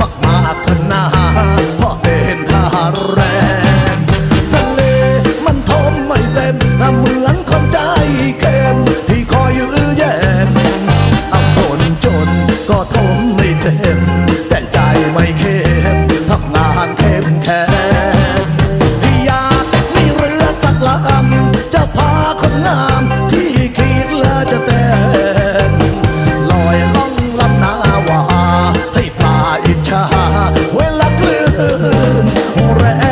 มากมากขนนาพ่อเป็นทารแรงทะเลมันทมไม่เต็มน้ำมือลังคนใจเข้มที่คอยยื้อแย่งอับจนก็ทมไม่เต็มแต่ เวลากลืนแรง